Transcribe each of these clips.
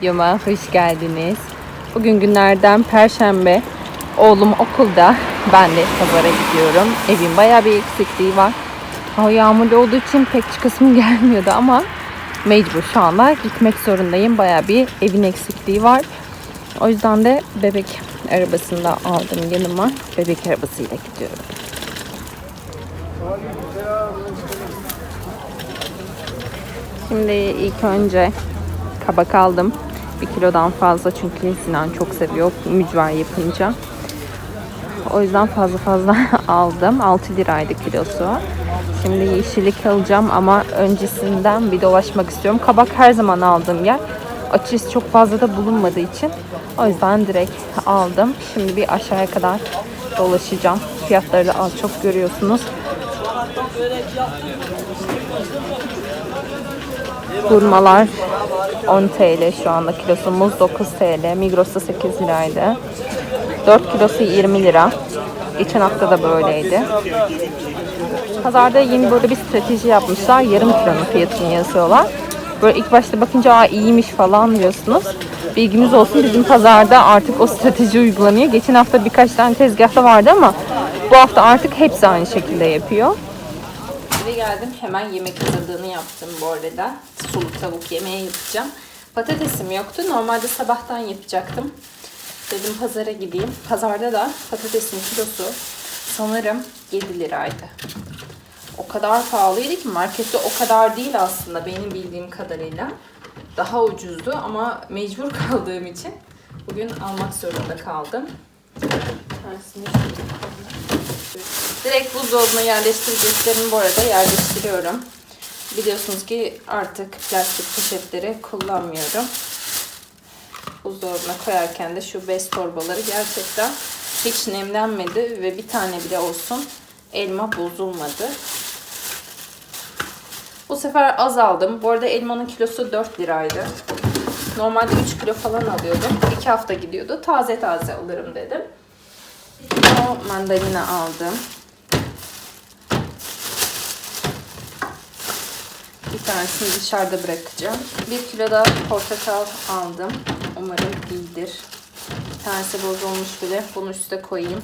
Videoma hoş geldiniz. Bugün günlerden Perşembe. Oğlum okulda. Ben de pazara gidiyorum. Evin bayağı bir eksikliği var. Hava yağmurlu olduğu için pek çıkasım gelmiyordu ama mecbur şu anda gitmek zorundayım. Bayağı bir evin eksikliği var. O yüzden de bebek arabasında aldım yanıma. Bebek arabasıyla gidiyorum. Şimdi ilk önce kabak aldım. Bir kilodan fazla çünkü Sinan çok seviyor mücver yapınca. O yüzden fazla fazla aldım. 6 liraydı kilosu. Şimdi yeşillik alacağım ama öncesinden bir dolaşmak istiyorum. Kabak her zaman aldığım yer. Açısı çok fazla da bulunmadığı için o yüzden direkt aldım. Şimdi bir aşağıya kadar dolaşacağım. Fiyatları da az çok görüyorsunuz. Hurmalar 10 TL şu anda kilosu. Muz 9 TL. Migros'ta 8 liraydı. 4 kilosu 20 lira. Geçen hafta da böyleydi. Pazarda yeni böyle bir strateji yapmışlar. Yarım kilonun fiyatını yazıyorlar. Böyle ilk başta bakınca Aa, iyiymiş falan diyorsunuz. Bilginiz olsun bizim pazarda artık o strateji uygulanıyor. Geçen hafta birkaç tane tezgahta vardı ama bu hafta artık hepsi aynı şekilde yapıyor. Eve geldim hemen yemek hazırlığını yaptım bu arada. Sulu tavuk yemeği yapacağım. Patatesim yoktu. Normalde sabahtan yapacaktım. Dedim pazara gideyim. Pazarda da patatesin kilosu sanırım 7 liraydı. O kadar pahalıydı ki markette o kadar değil aslında benim bildiğim kadarıyla. Daha ucuzdu ama mecbur kaldığım için bugün almak zorunda kaldım. Tersini şöyle Direkt buzdolabına yerleştireceklerimi bu arada yerleştiriyorum. Biliyorsunuz ki artık plastik poşetleri kullanmıyorum. Buzdolabına koyarken de şu bez torbaları gerçekten hiç nemlenmedi ve bir tane bile olsun elma bozulmadı. Bu sefer az aldım. Bu arada elmanın kilosu 4 liraydı. Normalde 3 kilo falan alıyordum. 2 hafta gidiyordu. Taze taze alırım dedim. O mandalina aldım. Bir tanesini dışarıda bırakacağım. Bir kilo da portakal aldım. Umarım iyidir. Bir tanesi bozulmuş bile. Bunu üste koyayım.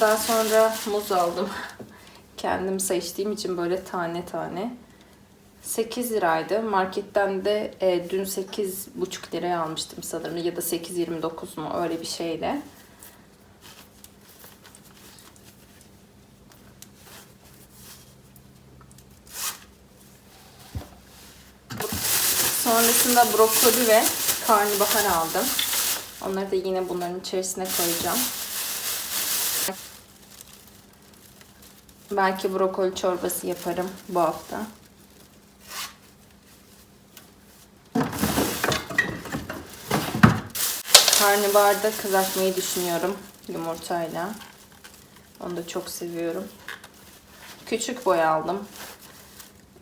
Daha sonra muz aldım. Kendim seçtiğim için böyle tane tane. 8 liraydı. Marketten de e, dün 8,5 liraya almıştım sanırım. Ya da 8.29 mu öyle bir şeyle. Sonrasında brokoli ve karnabahar aldım. Onları da yine bunların içerisine koyacağım. Belki brokoli çorbası yaparım bu hafta. Karnabaharı da kızartmayı düşünüyorum yumurtayla. Onu da çok seviyorum. Küçük boy aldım.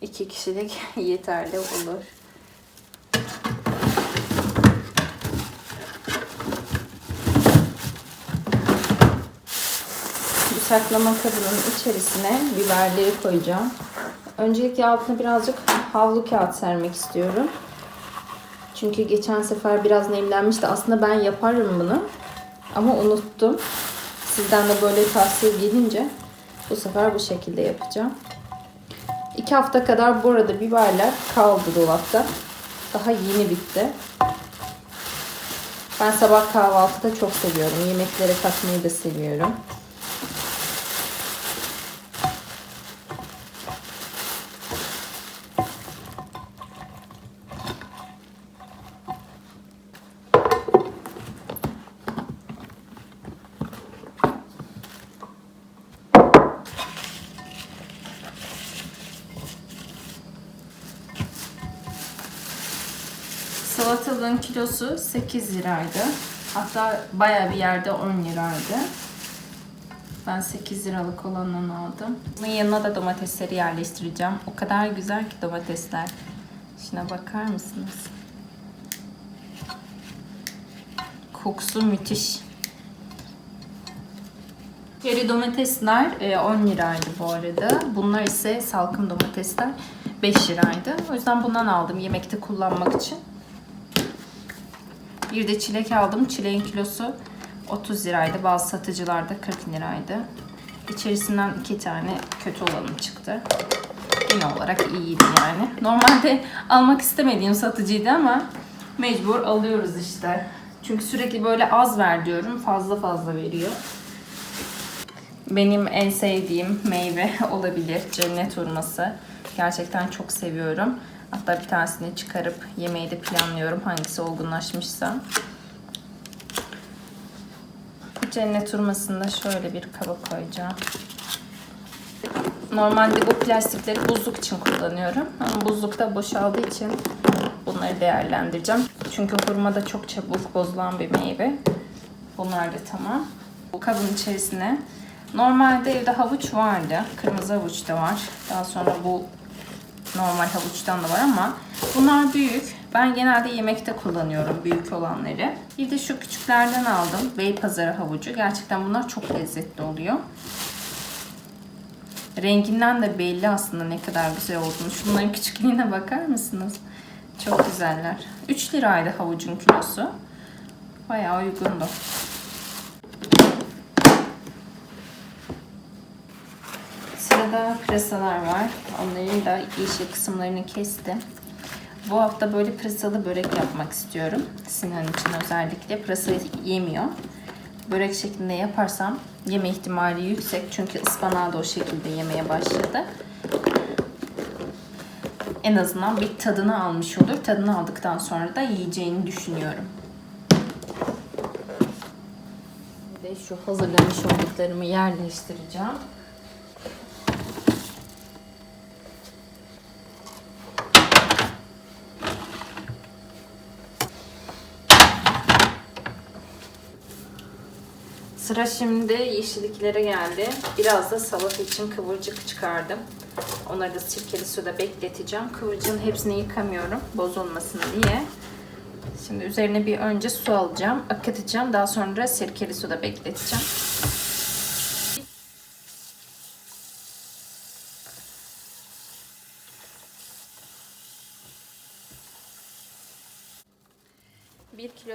İki kişilik yeterli olur. Bu saklama kabının içerisine biberleri koyacağım. Öncelikle altına birazcık havlu kağıt sermek istiyorum. Çünkü geçen sefer biraz nemlenmişti. Aslında ben yaparım bunu. Ama unuttum. Sizden de böyle tavsiye gelince bu sefer bu şekilde yapacağım. İki hafta kadar bu arada biberler kaldı dolapta. Daha yeni bitti. Ben sabah kahvaltıda çok seviyorum. Yemeklere katmayı da seviyorum. Salatalığın kilosu 8 liraydı. Hatta baya bir yerde 10 liraydı. Ben 8 liralık olanını aldım. Bunun yanına da domatesleri yerleştireceğim. O kadar güzel ki domatesler. Şuna bakar mısınız? Kokusu müthiş. Çeri domatesler e, 10 liraydı bu arada. Bunlar ise salkım domatesler. 5 liraydı. O yüzden bundan aldım yemekte kullanmak için. Bir de çilek aldım. Çileğin kilosu 30 liraydı. Bazı satıcılarda 40 liraydı. İçerisinden iki tane kötü olanı çıktı. Genel olarak iyiydi yani. Normalde almak istemediğim satıcıydı ama mecbur alıyoruz işte. Çünkü sürekli böyle az ver diyorum. Fazla fazla veriyor. Benim en sevdiğim meyve olabilir. Cennet hurması. Gerçekten çok seviyorum. Hatta bir tanesini çıkarıp yemeği de planlıyorum. Hangisi olgunlaşmışsa. Cennet hurmasını da şöyle bir kaba koyacağım. Normalde bu plastikleri buzluk için kullanıyorum. Ama buzlukta boşaldığı için bunları değerlendireceğim. Çünkü hurma da çok çabuk bozulan bir meyve. Bunlar da tamam. Bu kabın içerisine normalde evde havuç vardı. Kırmızı havuç da var. Daha sonra bu normal havuçtan da var ama bunlar büyük. Ben genelde yemekte kullanıyorum büyük olanları. Bir de şu küçüklerden aldım. Beypazarı havucu. Gerçekten bunlar çok lezzetli oluyor. Renginden de belli aslında ne kadar güzel olduğunu. Şunların küçüklüğüne bakar mısınız? Çok güzeller. 3 liraydı havucun kilosu. Bayağı uygundu. Sırada pırasalar var. Onların da yeşil kısımlarını kestim. Bu hafta böyle pırasalı börek yapmak istiyorum. Sinan için özellikle. Pırasa yemiyor. Börek şeklinde yaparsam yeme ihtimali yüksek. Çünkü ıspanağı da o şekilde yemeye başladı. En azından bir tadını almış olur. Tadını aldıktan sonra da yiyeceğini düşünüyorum. Ve şu hazırlamış olduklarımı yerleştireceğim. Sıra şimdi yeşilliklere geldi. Biraz da salata için kıvırcık çıkardım. Onları da sirkeli suda bekleteceğim. Kıvırcığın hepsini yıkamıyorum bozulmasın diye. Şimdi üzerine bir önce su alacağım, akıtacağım. Daha sonra sirkeli suda bekleteceğim.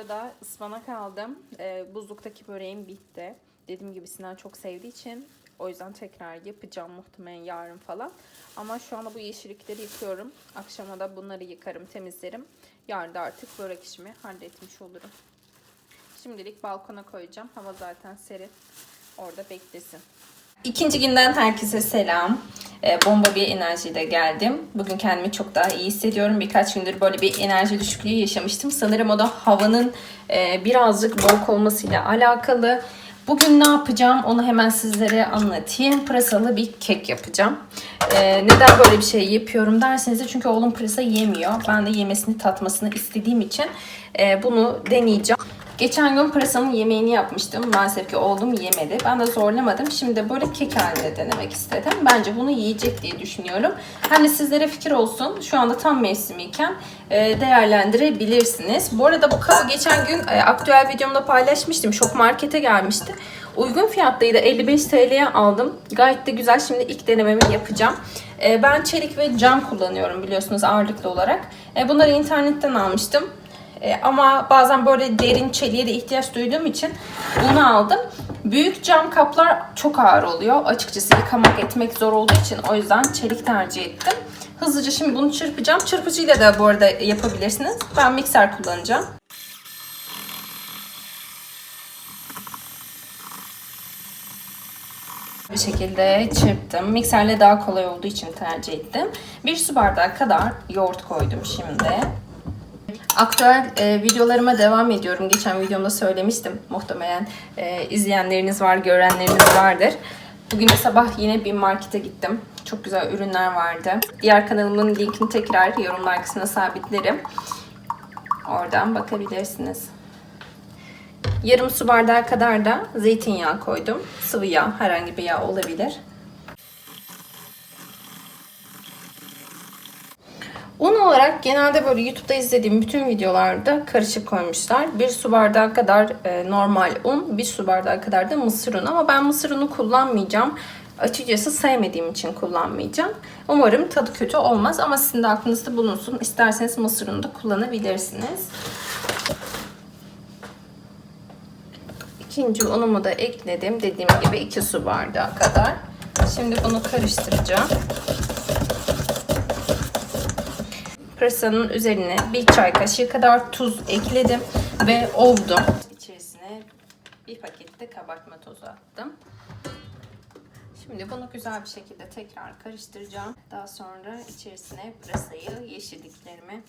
Daha ıspanak aldım. Ee, buzluktaki böreğim bitti. Dediğim gibi Sinan çok sevdiği için o yüzden tekrar yapacağım muhtemelen yarın falan. Ama şu anda bu yeşillikleri yıkıyorum. Akşama da bunları yıkarım, temizlerim. Yarın da artık börek işimi halletmiş olurum. Şimdilik balkona koyacağım. Hava zaten serin. Orada beklesin. İkinci günden herkese selam. Ee, bomba bir enerjiyle geldim. Bugün kendimi çok daha iyi hissediyorum. Birkaç gündür böyle bir enerji düşüklüğü yaşamıştım. Sanırım o da havanın e, birazcık boğuk olmasıyla alakalı. Bugün ne yapacağım onu hemen sizlere anlatayım. Pırasalı bir kek yapacağım. Ee, neden böyle bir şey yapıyorum derseniz de çünkü oğlum pırasa yemiyor. Ben de yemesini tatmasını istediğim için e, bunu deneyeceğim. Geçen gün pırasanın yemeğini yapmıştım. Maalesef ki oğlum yemedi. Ben de zorlamadım. Şimdi de böyle kek halinde denemek istedim. Bence bunu yiyecek diye düşünüyorum. Hani sizlere fikir olsun. Şu anda tam mevsimiyken e, değerlendirebilirsiniz. Bu arada bu kabı geçen gün e, aktüel videomda paylaşmıştım. Şok markete gelmişti. Uygun fiyatlıydı. 55 TL'ye aldım. Gayet de güzel. Şimdi ilk denememi yapacağım. E, ben çelik ve cam kullanıyorum biliyorsunuz ağırlıklı olarak. Bunları internetten almıştım. E, ama bazen böyle derin çeliğe de ihtiyaç duyduğum için bunu aldım. Büyük cam kaplar çok ağır oluyor. Açıkçası yıkamak etmek zor olduğu için o yüzden çelik tercih ettim. Hızlıca şimdi bunu çırpacağım. Çırpıcıyla da bu arada yapabilirsiniz. Ben mikser kullanacağım. Bir şekilde çırptım. Mikserle daha kolay olduğu için tercih ettim. Bir su bardağı kadar yoğurt koydum şimdi. Aktüel e, videolarıma devam ediyorum. Geçen videomda söylemiştim. Muhtemelen e, izleyenleriniz var, görenleriniz vardır. Bugün sabah yine bir markete gittim. Çok güzel ürünler vardı. Diğer kanalımın linkini tekrar yorumlar kısmına sabitlerim. Oradan bakabilirsiniz. Yarım su bardağı kadar da zeytinyağı koydum. Sıvı yağ, herhangi bir yağ olabilir. Un olarak genelde böyle YouTube'da izlediğim bütün videolarda karışık koymuşlar. Bir su bardağı kadar e, normal un, bir su bardağı kadar da mısır unu. Ama ben mısır unu kullanmayacağım. Açıkçası sevmediğim için kullanmayacağım. Umarım tadı kötü olmaz ama sizin de aklınızda bulunsun. İsterseniz mısır unu da kullanabilirsiniz. İkinci unumu da ekledim. Dediğim gibi 2 su bardağı kadar. Şimdi bunu karıştıracağım. Pırasanın üzerine bir çay kaşığı kadar tuz ekledim ve ovdum. İçerisine bir pakette kabartma tozu attım. Şimdi bunu güzel bir şekilde tekrar karıştıracağım. Daha sonra içerisine pırasayı, yeşilliklerimi,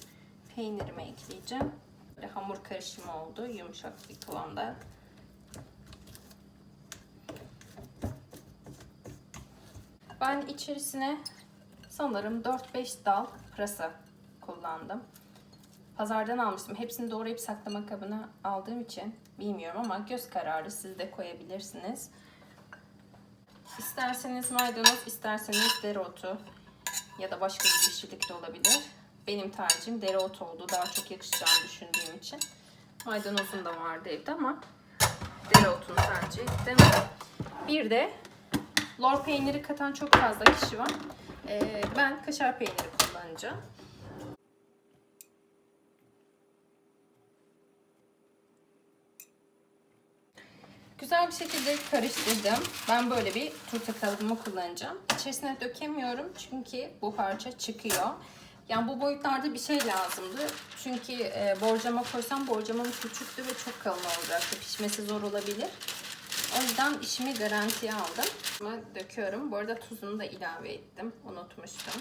peynirimi ekleyeceğim. Böyle hamur karışımı oldu. Yumuşak bir kıvamda. Ben içerisine sanırım 4-5 dal pırasa kullandım. Pazardan almıştım. Hepsini doğrayıp saklama kabına aldığım için bilmiyorum ama göz kararı siz de koyabilirsiniz. İsterseniz maydanoz, isterseniz dereotu ya da başka bir yeşillik de olabilir. Benim tercihim dereotu oldu. Daha çok yakışacağını düşündüğüm için. Maydanozum da vardı evde ama dereotunu tercih ettim. Bir de lor peyniri katan çok fazla kişi var. Ee, ben kaşar peyniri kullanacağım. Güzel bir şekilde karıştırdım. Ben böyle bir turta kalıbımı kullanacağım. İçerisine dökemiyorum çünkü bu parça çıkıyor. Yani bu boyutlarda bir şey lazımdı. Çünkü e, borcama koysam borcamam küçüktü ve çok kalın olacaktı. Pişmesi zor olabilir. O yüzden işimi garantiye aldım. Döküyorum. Bu arada tuzunu da ilave ettim. Unutmuştum.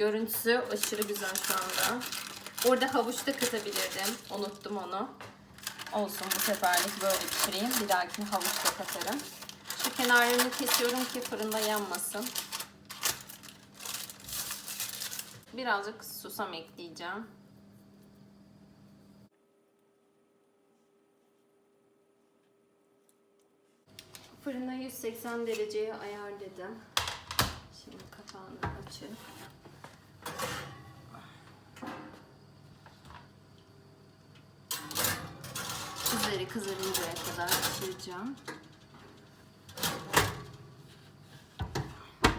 Görüntüsü aşırı güzel şu anda. Orada havuç da katabilirdim. Unuttum onu. Olsun bu seferlik böyle pişireyim. Bir dahakine havuç da katarım. Şu kenarlarını kesiyorum ki fırında yanmasın. Birazcık susam ekleyeceğim. Fırına 180 dereceye ayarladım. Şimdi kapağını açıp Üzeri kızarıncaya kadar pişireceğim.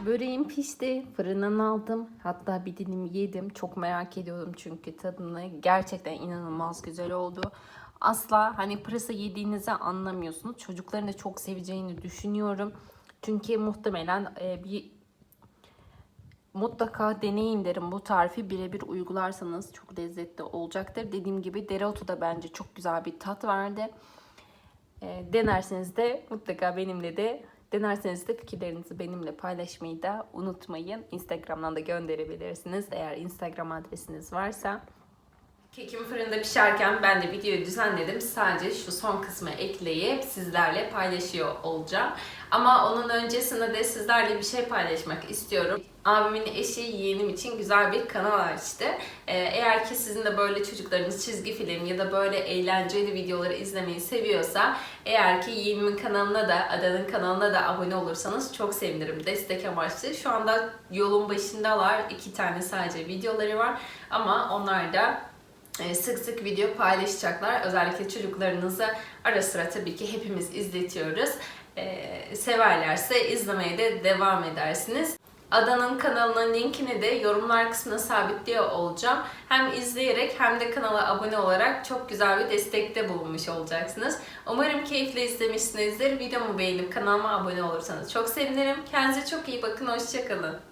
Böreğim pişti. Fırından aldım. Hatta bir dilim yedim. Çok merak ediyordum çünkü tadını. Gerçekten inanılmaz güzel oldu. Asla hani pırasa yediğinizi anlamıyorsunuz. Çocukların da çok seveceğini düşünüyorum. Çünkü muhtemelen e, bir mutlaka deneyin derim. Bu tarifi birebir uygularsanız çok lezzetli olacaktır. Dediğim gibi dereotu da bence çok güzel bir tat verdi. E, denerseniz de mutlaka benimle de denerseniz de fikirlerinizi benimle paylaşmayı da unutmayın. Instagram'dan da gönderebilirsiniz eğer Instagram adresiniz varsa. Kekim fırında pişerken ben de videoyu düzenledim. Sadece şu son kısmı ekleyip sizlerle paylaşıyor olacağım. Ama onun öncesinde de sizlerle bir şey paylaşmak istiyorum. Abimin eşi yeğenim için güzel bir kanal açtı. Ee, eğer ki sizin de böyle çocuklarınız çizgi film ya da böyle eğlenceli videoları izlemeyi seviyorsa eğer ki yeğenimin kanalına da Adan'ın kanalına da abone olursanız çok sevinirim. Destek amaçlı. Şu anda yolun başındalar. iki tane sadece videoları var. Ama onlar da sık sık video paylaşacaklar. Özellikle çocuklarınızı ara sıra tabii ki hepimiz izletiyoruz. Ee, severlerse izlemeye de devam edersiniz. Adanın kanalının linkini de yorumlar kısmına sabitliyor olacağım. Hem izleyerek hem de kanala abone olarak çok güzel bir destekte bulunmuş olacaksınız. Umarım keyifle izlemişsinizdir. Videomu beğenip kanalıma abone olursanız çok sevinirim. Kendinize çok iyi bakın. Hoşçakalın.